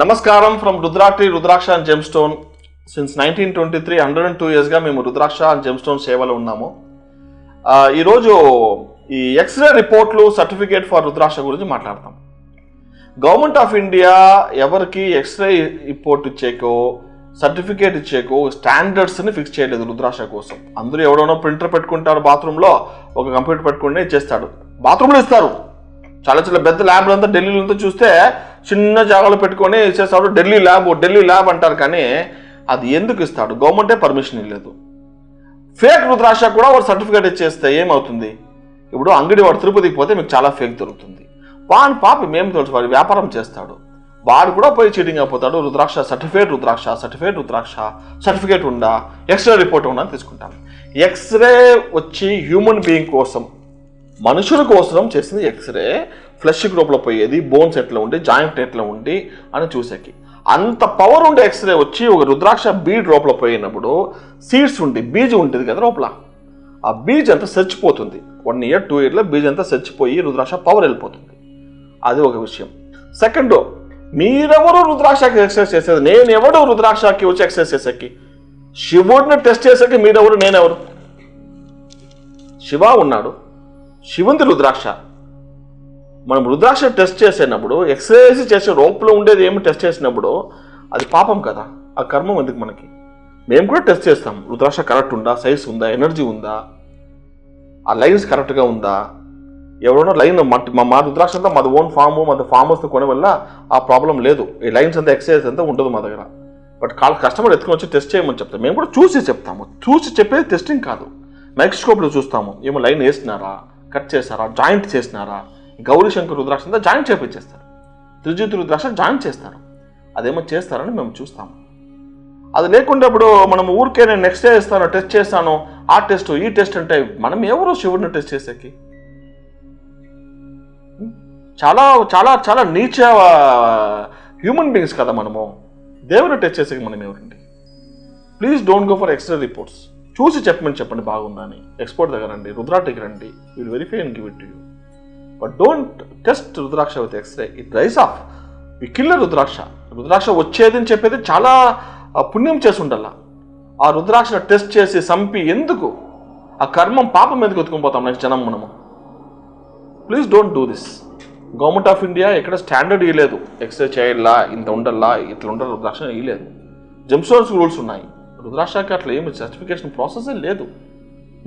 నమస్కారం from Rudrakshi Rudraksha and gemstone since nineteen twenty three hundred and two ఇయర్స్గా మేము రుద్రాక్ష and gemstone సేవలో ఉన్నాము. ఈరోజు ఈ ఎక్స్రే రిపోర్ట్లు సర్టిఫికేట్ ఫర్ రుద్రాక్ష గురించి మాట్లాడతాం. గవర్నమెంట్ ఆఫ్ ఇండియా ఎవరికి ఎక్స్రే రిపోర్ట్ ఇచ్చేకో సర్టిఫికేట్ ఇచ్చేకో స్టాండర్డ్స్ని ఫిక్స్ చేయలేదు రుద్రాక్ష కోసం. అందరూ ఎవడోనో ప్రింటర్ పెట్టుకుంటారు బాత్రూంలో ఒక కంప్యూటర్ పెట్టుకుంటే ఇచ్చేస్తాడు బాత్రూంలో ఇస్తారు. చాలా చాలా పెద్ద ల్యాబ్లంతా ఢిల్లీలంతా ఢిల్లీలో చూస్తే చిన్న జాగాలో పెట్టుకొని ఇచ్చేస్తాడు ఢిల్లీ ల్యాబ్ ఢిల్లీ ల్యాబ్ అంటారు కానీ అది ఎందుకు ఇస్తాడు? గవర్నమెంటే పర్మిషన్ ఇవ్వలేదు. ఫేక్ రుద్రాక్ష కూడా వాడు సర్టిఫికేట్ ఇచ్చేస్తే ఏమవుతుంది? ఇప్పుడు అంగడి వాడు తిరుపతికి పోతే మీకు చాలా ఫేక్ దొరుకుతుంది. వాని పాప మేము తెలుసు? వాడు వ్యాపారం చేస్తాడు. వాడు కూడా పోయి చీటింగ్ అయిపోతాడు. Rudraksha certificate rudraksha certificate rudraksha certificate ఉందా? ఎక్స్రే రిపోర్ట్ ఉందా అని తీసుకుంటాం. ఎక్స్రే వచ్చి హ్యూమన్ బీయింగ్ కోసం మనుషుల కోసం చేసింది ఎక్స్రే ఫ్లెష్ గ్రూప్లో పోయేది బోన్స్ ఎట్లా ఉండి జాయింట్ ఎట్లా ఉండి అని చూసేకి. అంత పవర్ ఉండే ఎక్స్రే వచ్చి ఒక రుద్రాక్ష బీడ్ లోపల పోయినప్పుడు సీడ్స్ ఉండి బీజ్ ఉంటుంది కదా లోపల. ఆ బీజ్ అంతా చచ్చిపోతుంది. వన్ ఇయర్ టూ ఇయర్లో బీజ్ అంతా చచ్చిపోయి రుద్రాక్ష పవర్ వెళ్ళిపోతుంది. అది ఒక విషయం. సెకండ్ మీరెవరు రుద్రాక్షకి ఎక్సర్సైజ్ చేసేది? నేను ఎవడు రుద్రాక్షకి వచ్చి ఎక్సర్సైజ్ చేసేకి? శివుడిని టెస్ట్ చేసేకి మీరెవరు? నేనెవరు? శివ ఉన్నాడు. శివుంది రుద్రాక్ష. మనం రుద్రాక్ష టెస్ట్ చేసేటప్పుడు ఎక్సర్సైజ్ చేసే రోప్లో ఉండేది ఏమి టెస్ట్ చేసినప్పుడు అది పాపం కదా. ఆ కర్మం ఎందుకు మనకి? మేము కూడా టెస్ట్ చేస్తాం. రుద్రాక్ష కరెక్ట్ ఉందా? సైజ్ ఉందా? ఎనర్జీ ఉందా? ఆ లైన్స్ కరెక్ట్గా ఉందా? ఎవరైనా లైన్ మా మా రుద్రాక్ష అంతా మాది ఓన్ ఫామ్ మాది ఫామ్ వస్తే కొనే వల్ల ఆ ప్రాబ్లం లేదు. ఈ లైన్స్ అంతా ఎక్సర్సైజ్ అంతా ఉండదు మా దగ్గర. బట్ కాల్ కస్టమర్ ఎత్తుకొని వచ్చి టెస్ట్ చేయమని చెప్తాం మేము కూడా చూసి చెప్తాము. చూసి చెప్పేది టెస్టింగ్ కాదు. మైక్రోస్కోప్లో చూస్తాము. ఏమో లైన్ వేసినారా? కట్ చేస్తారా జాయింట్ చేసినారా? గౌరీశంకర్ శంకర్ జాయిన్ చేపించేస్తారు. త్రిజిత్ రుద్రాక్ష జాయిన్ చేస్తారు. అదేమో చేస్తారని మేము చూస్తాము. అది లేకుండా ఇప్పుడు మనం ఊరికే నేను నెక్స్ట్ డే ఇస్తాను టెస్ట్ చేస్తాను ఆ టెస్ట్ ఈ టెస్ట్ అంటే మనం ఎవరు శివుడిని టెస్ట్ చేసేకి? చాలా చాలా చాలా నీచ హ్యూమన్ బీయింగ్స్ కదా మనము. దేవుని టెస్ట్ చేసేకి మనం ఎవరండి? Please don't go for X-ray reports చూసి చెప్పమని చెప్పండి బాగుందని. ఎక్స్పోర్ట్ దగ్గర రండి రుద్రాటికి రండి. Will verify and give it to you but don't test rudraksha with X-ray it rise of ఈ కిల్లర్ రుద్రాక్ష రుద్రాక్ష వచ్చేది అని చెప్పేది చాలా పుణ్యం చేసి ఉండాల ఆ రుద్రాక్ష టెస్ట్ చేసి సంపి ఎందుకు? ఆ కర్మం పాపం మీదకి ఎత్తుకొని పోతాం నెక్స్ట్ జనం మనము. Please don't do this government of India ఎక్కడ స్టాండర్డ్ ఇవ్వలేదు ఎక్స్రే చేయాలా ఇంత ఉండల్లా ఇట్లా ఉండాలి రుద్రాక్ష ఇవ్వలేదు జెమ్స్టోన్స్ రూల్స్ ఉన్నాయి. రుద్రాక్షకి అట్లా ఏమి సర్టిఫికేషన్ ప్రాసెసే లేదు.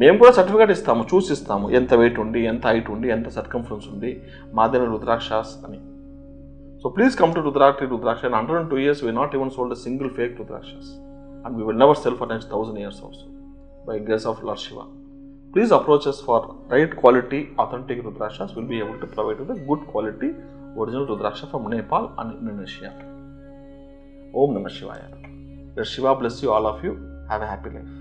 మేము కూడా సర్టిఫికేట్ ఇస్తాము చూసి ఇస్తాము ఎంత వెయిట్ ఉండి ఎంత హైట్ ఉండి ఎంత సర్కంఫరెన్స్ ఉంది మాదిన రుద్రాక్షాస్ అని so please come to Rudrakshi Rudraksha and hundred and two years we not even sold single fake rudrakshas and we will never sell for next thousand years also by grace of lord Shiva please approach us for right quality authentic rudrakshas will be able to provide you the good quality original rudraksha from nepal and indonesia om namah shivaya let shiva bless you all of you have a happy life